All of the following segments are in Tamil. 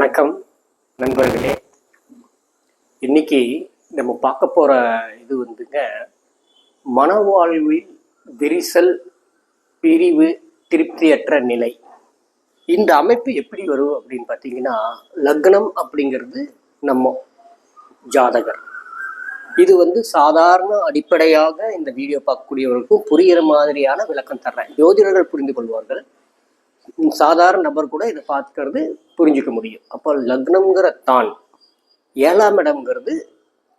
வணக்கம் நண்பர்களே. இன்னைக்கு நம்ம பார்க்க போற இது வந்துங்க மனவாழ்வில் விரிசல் பிரிவு திருப்தியற்ற நிலை. இந்த அமைப்பு எப்படி வரும் அப்படின்னு பார்த்தீங்கன்னா லக்னம் அப்படிங்கிறது நம்ம ஜாதகர். இது வந்து சாதாரண அடிப்படையாக இந்த வீடியோ பார்க்கக்கூடியவர்களுக்கும் புரிகிற மாதிரியான விளக்கம் தர்றேன். ஜோதிடர்கள் புரிந்து கொள்வார்கள். சாதாரண நபர் கூட இதை பார்த்துக்கிறது புரிஞ்சுக்க முடியும். அப்போ லக்னம்ங்கிற தான் ஏழாம் இடம்ங்கிறது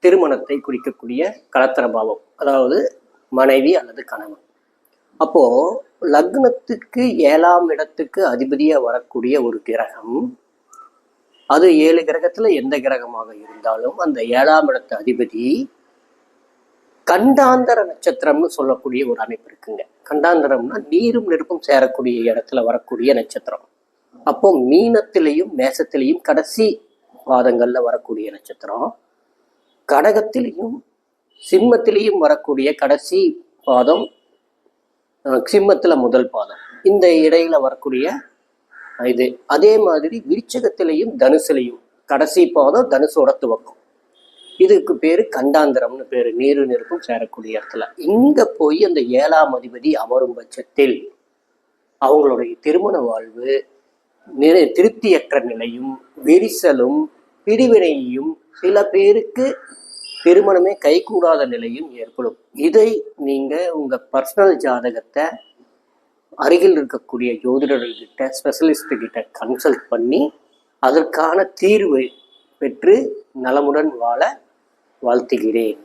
திருமணத்தை குறிக்கக்கூடிய கலத்தர பாவம் அதாவது மனைவி அல்லது கணவன். அப்போ லக்னத்துக்கு ஏழாம் இடத்துக்கு அதிபதியாக வரக்கூடிய ஒரு கிரகம் அது ஏழு கிரகத்தில் எந்த கிரகமாக இருந்தாலும் அந்த ஏழாம் இடத்து அதிபதி கண்டாந்தர நட்சத்திரம்னு சொல்லக்கூடிய ஒரு அமைப்பு இருக்குங்க. கண்டாந்தரம்னா நீரும் நெருப்பும் சேரக்கூடிய இடத்துல வரக்கூடிய நட்சத்திரம். அப்போ மீனத்திலையும் மேசத்திலையும் கடைசி பாதங்கள்ல வரக்கூடிய நட்சத்திரம். கடகத்திலையும் சிம்மத்திலையும் வரக்கூடிய கடைசி பாதம் சிம்மத்துல முதல் பாதம். இந்த இடையில வரக்கூடிய இது அதே மாதிரி விருச்சகத்திலையும் தனுசுலையும் கடைசி பாதம் தனுசோட துவக்கம். இதுக்கு பேரு கண்டாந்திரம்னு பேரு. நீரு நெருப்பும் சேரக்கூடிய இடத்துல. இங்க போய் அந்த ஏழாம் அதிபதி அமரும் பட்சத்தில் அவங்களுடைய திருமண வாழ்வு நிறை திருப்தியற்ற நிலையும் விரிசலும் பிரிவினையும் சில பேருக்கு திருமணமே கைகூடாத நிலையும் ஏற்படும். இதை நீங்க உங்க பர்சனல் ஜாதகத்தை அருகில் இருக்கக்கூடிய ஜோதிடர்கள்கிட்ட ஸ்பெஷலிஸ்ட் கிட்ட கன்சல்ட் பண்ணி அதற்கான தீர்வை பெற்று நலமுடன் வாழ வாழ்த்துகிறேன்.